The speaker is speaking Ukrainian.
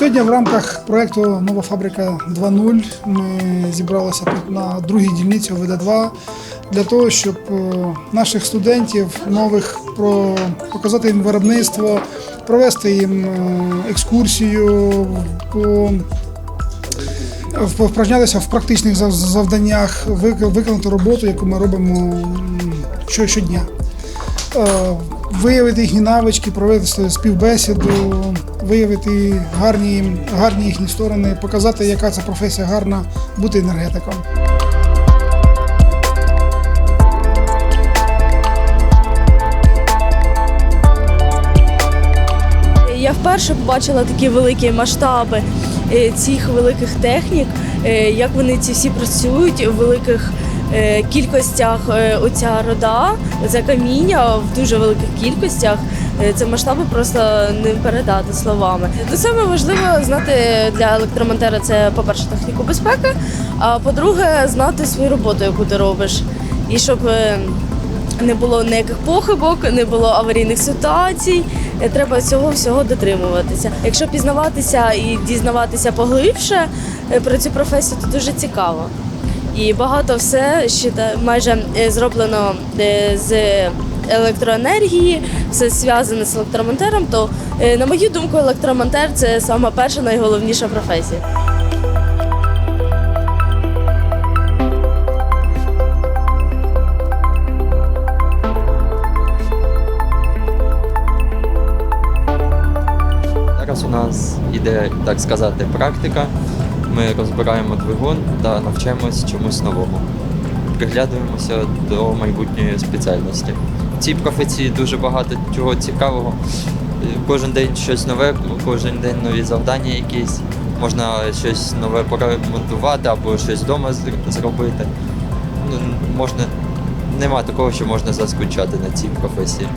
Сьогодні в рамках проекту Нова фабрика 2.0 ми зібралися тут на другій дільниці ОВД-2 для того, щоб е, наших студентів нових показати їм виробництво, провести їм е, екскурсію, по- впражнятися в практичних зав- завданнях, вик- виконати роботу, яку ми робимо що- щодня. Е, Виявити їхні навички, провести співбесіду, виявити гарні, гарні їхні сторони, показати, яка це професія гарна, бути енергетиком. Я вперше побачила такі великі масштаби е, цих великих технік, е, як вони ці всі працюють у великих кількостях. Е, Оця рода, це каміння в дуже великих кількостях. Е, Це масштаби просто не передати словами. Ну, саме важливо знати для електромонтера це, по-перше, техніку безпеки, а по-друге, знати свою роботу, яку ти робиш. І щоб е, не було ніяких похибок, не було аварійних ситуацій. Е, Треба цього всього дотримуватися. Якщо пізнаватися і дізнаватися поглибше е, про цю професію, то дуже цікаво. І багато все ще майже е, зроблено е, з електроенергії, все зв'язане з електромонтером. То, е, на мою думку, електромонтер це сама перша найголовніша професія. Зараз у нас іде, так сказати, практика. Ми розбираємо двигун та навчаємось чомусь новому. Приглядуємося до майбутньої спеціальності. В цій професії дуже багато чого цікавого. Кожен день щось нове, кожен день нові завдання якісь. Можна щось нове поремонтувати або щось вдома зробити. Ну, можна, нема такого, що можна заскучати на цій професії.